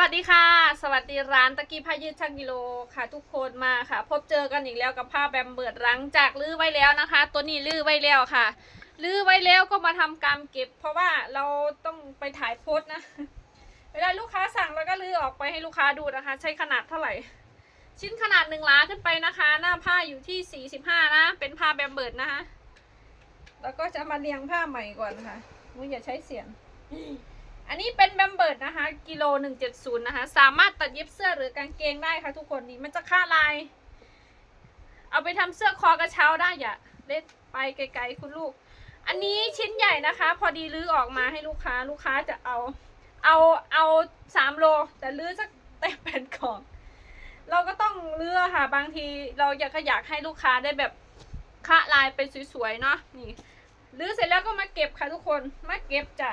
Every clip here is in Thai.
วัสดีค่ะ สวัสดีร้านตะกี้ผ้ายืดช่างกิโลค่ะ ทุกคนมาค่ะ พบเจอกันอีกแล้วกับผ้าแบมเบิดหลังจากลื้อไว้แล้วนะคะ ตัวนี้ลื้อไว้แล้วค่ะลื้อไว้แล้วก็มาทำการเก็บ เพราะว่าเราต้องไปถ่ายโพสนะ เวลาลูกค้าสั่งแล้วก็ลื้อออกไปให้ลูกค้าดูนะคะ ใช้ขนาดเท่าไหร่ ชิ้นขนาดหนึ่งล้าขึ้นไปนะคะ หน้าผ้าอยู่ที่สี่สิบห้านะ เป็นผ้าแบมเบิดนะคะแล้วก็จะมาเรียงผ้าใหม่ก่อนค่ะมุ้ยอย่าใช้เสียงอันนี้เป็นแบ เกิดนะคะ กิโลหนึ่งเจ็ดศูนย์นะคะ สามารถตัดเย็บเสื้อหรือกางเกงได้ค่ะทุกคนนี่มันจะค่าลาย เอาไปทำเสื้อคอกระเช้าได้อย่าเล็ดไปไกลๆคุณลูก อันนี้ชิ้นใหญ่นะคะ พอดีลื้อออกมาให้ลูกค้า ลูกค้าจะเอา เอาเอาสามโล แต่ลื้อสักเต็มเป็นของ เราก็ต้องเลือกค่ะ บางทีเราอยากอยากให้ลูกค้าได้แบบคะลายไปสวยๆเนาะนี่ลื้อเสร็จแล้วก็มาเก็บค่ะทุกคนมาเก็บจ้ะ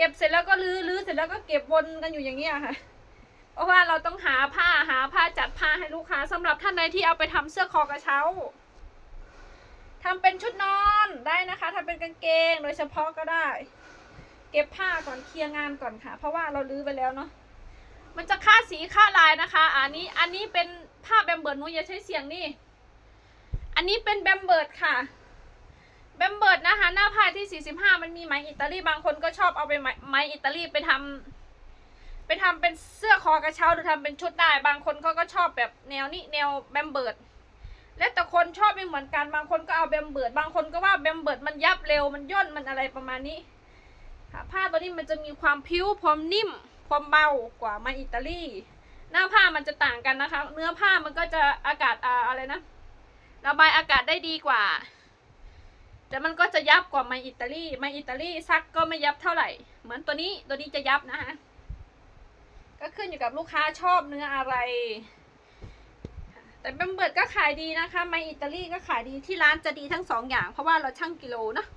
เก็บเสร็จแล้วก็ลื้อลื้อเสร็จแล้วก็เก็บวนกันอยู่อย่างเงี้ยค่ะ เพราะว่าเราต้องหาผ้าหาผ้าจัดผ้าให้ลูกค้าสำหรับท่านใดที่เอาไปทำเสื้อคอกระเช้าทำเป็นชุดนอนได้นะคะทำเป็นกางเกงโดยเฉพาะก็ได้ เก็บผ้าก่อนเคลียร์งานก่อนค่ะ เพราะว่าเราลื้อไปแล้วเนาะมันจะค่าสีค่าลายนะคะ อันนี้อันนี้เป็นผ้าแบมเบิร์ดหนูอย่าใช้เสียงนี่ อันนี้เป็นแบมเบิร์ดค่ะ แบมเบิร์ดนะคะ หน้าผ้าที่ 45 มันมีไหมอิตาลีบางคนก็ชอบเอาไปไหมไหมอิตาลีไปทำไปทำเป็นเสื้อคอกระเช้าหรือทำเป็นชุดได้บางคนเขาก็ชอบแบบแนวนี้แนวแบมเบิร์ดและแต่คนชอบไม่เหมือนกันบางคนก็เอาแบมเบิร์ดบางคนก็ว่าแบมเบิร์ดมันยับเร็วมันย่นมันอะไรประมาณนี้ค่ะผ้าตัวนี้มันจะมีความพิ้วความนิ่มความเบากว่าไหมาอิตาลีหน้าผ้ามันจะต่างกันนะคะ เนื้อผ้ามันก็จะอากาศอ่าอะไรนะระบายอากาศได้ดีกว่า แต่มันก็จะยับกว่าไมอิตาลีไมอิตาลีซักก็ไม่ยับเท่าไหร่ เหมือนตัวนี้ตัวนี้จะยับนะคะก็ขึ้นอยู่กับลูกค้าชอบเนื้ออะไร แต่แบมเบิร์ดก็ขายดีนะคะไมอิตาลีก็ขายดีที่ร้านจะดีทั้งสองอย่าง เพราะว่าเราชั่งกิโลเนอะ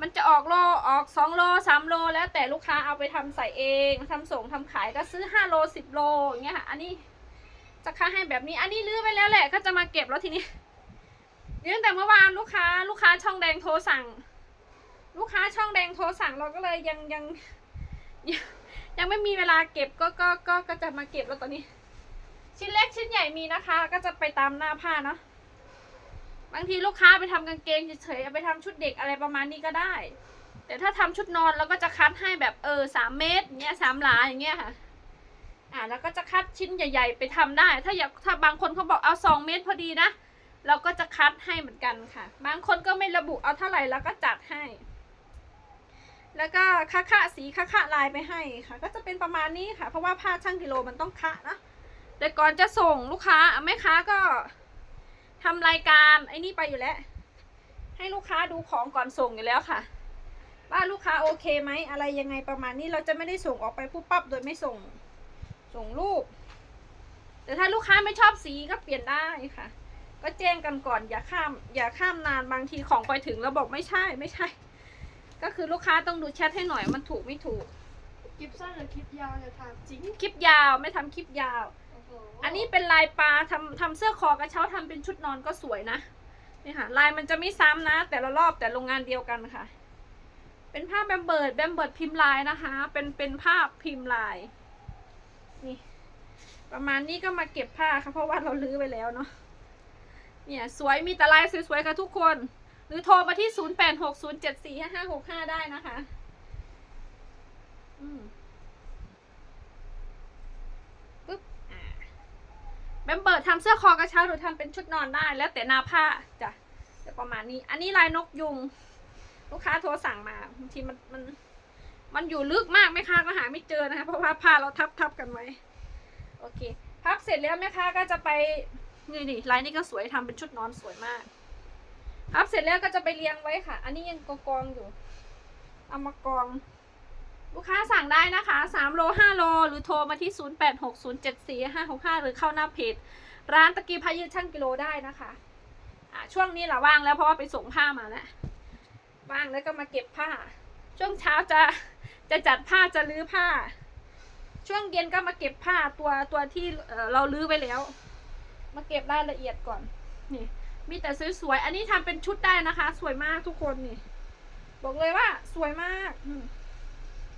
มันจะออกโลออกสองโลสามโล แล้วแต่ลูกค้าเอาไปทำใส่เองทำส่งทำขายก็ซื้อห้าโลสิบโลอย่างเงี้ยค่ะอันนี้จะค่าให้แบบนี้อันนี้ลื้อไปแล้วแหละก็จะมาเก็บแล้วทีนี้ ตั้งแต่เมื่อวานลูกค้า ลูกค้าช่องแดงโทรสั่ง ลูกค้าช่องแดงโทรสั่งเราก็เลยยังยังยัง ยังไม่มีเวลาเก็บก็ก็ก็ก็จะมาเก็บแล้วตอนนี้ ชิ้นเล็กชิ้นใหญ่มีนะคะ ก็จะไปตามหน้าผ้าเนาะบางทีลูกค้าไปทำกางเกงเฉยๆเอาไปทำชุดเด็กอะไรประมาณนี้ก็ได้ แต่ถ้าทำชุดนอนเราก็จะคัดให้แบบเออสามเมตรเงี้ยสามหลาอย่างเงี้ยค่ะอ่าแล้วก็จะคัดชิ้นใหญ่ ๆ ไปทำได้ ถ้าอยากถ้าบางคนเขาบอกเอาสองเมตรพอดีนะ เราก็จะคัดให้เหมือนกันค่ะ บางคนก็ไม่ระบุเอาเท่าไหร่เราก็จัดให้ แล้วก็คะคะสีคะคะลายไปให้ค่ะ ก็จะเป็นประมาณนี้ค่ะ เพราะว่าผ้าช่างกิโลมันต้องคะนะแต่ก่อนจะส่งลูกค้าแม่ค้าก็ทำรายการไอ้นี่ไปอยู่แล้ว ให้ลูกค้าดูของก่อนส่งอยู่แล้วค่ะ ว่าลูกค้าโอเคไหมอะไรยังไงประมาณนี้เราจะไม่ได้ส่งออกไปปุ๊บปั๊บโดยไม่ส่งส่งรูป แต่ถ้าลูกค้าไม่ชอบสีก็เปลี่ยนได้ค่ะ ก็แจ้งกันก่อนอย่าข้าม อย่าข้ามนานบางทีของไปถึงแล้วบอกไม่ใช่ไม่ใช่ ก็คือลูกค้าต้องดูแชทให้หน่อยมันถูกไม่ถูกคลิปสั้นหรือคลิปยาวเนี่ยถามจริงคลิปยาวไม่ทำคลิปยาว โอ้โหอันนี้เป็นลายปลาทำทำเสื้อคอกระเช้าทำเป็นชุดนอนก็สวยนะนี่ค่ะลายมันจะไม่ซ้ำนะ แต่ละรอบแต่โรงงานเดียวกันค่ะ เป็นผ้าแบมเบิร์ดแบมเบิร์ดพิมพ์ลายนะคะ เป็นเป็นผ้าพิมพ์ลายนี่ประมาณนี้ก็มาเก็บผ้าค่ะเพราะว่าเราลื้อไปแล้วเนาะ เนี่ยสวยมีแต่ลายสวยๆค่ะทุกคน หรือโทรมาที่ 0 8 6 0 7 4 5 5 6 5 ได้นะคะอืมปึ๊บอ่าแบมเบิร์ดทำเสื้อคอกระเช้าหรือทำเป็นชุดนอนได้ แล้วแต่หนาผ้าจ้ะจะประมาณนี้ อันนี้ลายนกยุง ลูกค้าโทรสั่งมาบางทีมันมัน มันอยู่ลึกมากแม่ค้าก็หาไม่เจอนะคะเพราะว่าผ้าเราทับทับกันไว้ โอเค พับเสร็จแล้วแม่ค้าก็จะไป นี่นี่ลายนี้ก็สวยทำเป็นชุดนอนสวยมากพับเสร็จแล้วก็จะไปเรียงไว้ค่ะ อันนี้ยังกองกองอยู่ เอามากอง ลูกค้าสั่งได้นะคะสามโลห้าโล หรือโทรมาที่ศูนย์แปดหกศูนย์เจ็ดสี่ห้าหกห้าหรือเข้าหน้าเพจ ร้านตะกี้พายืดช่างกิโลได้นะคะอ่าช่วงนี้แหละว่างแล้วเพราะว่าไปส่งผ้ามาแล้วว่างแล้วก็มาเก็บผ้า ช่วงเช้าจะจะจัดผ้าจะรื้อผ้า ช่วงเย็นก็มาเก็บผ้าตัวตัวที่เเราลื้อไว้แล้ว มาเก็บรายละเอียดก่อน นี่ มีแต่สวยๆ อันนี้ทำเป็นชุดได้นะคะ สวยมากทุกคนนี่ บอกเลยว่าสวยมากอืม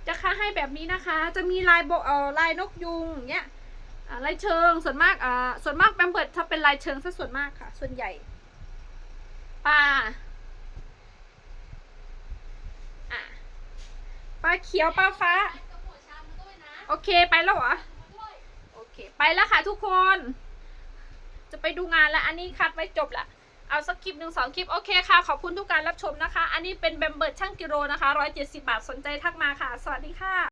จะค่าให้แบบนี้นะคะ จะมีลายโบเอ่อลายนกยุงอย่างเงี้ยอ่าลายเชิง ส่วนมากอ่าส่วนมากแบมเบิร์ดถ้าเป็นลายเชิงซะส่วนมากค่ะ ส่วนใหญ่ปลาอะปลาเขียวปลาฟ้า โอเคไปแล้วเหรอ โอเค ไปแล้วค่ะทุกคนจะไป ดูงานแล้วอันนี้คัดไว้จบละเอาสักคลิปหนึ่งสองคลิปโอเคค่ะ ขอบคุณทุกการรับชมนะคะ อันนี้เป็นแบมเบิร์ดช่างกิโลนะคะร้อยเจ็ดสิบาทสนใจทักมาค่ะ สวัสดีค่ะ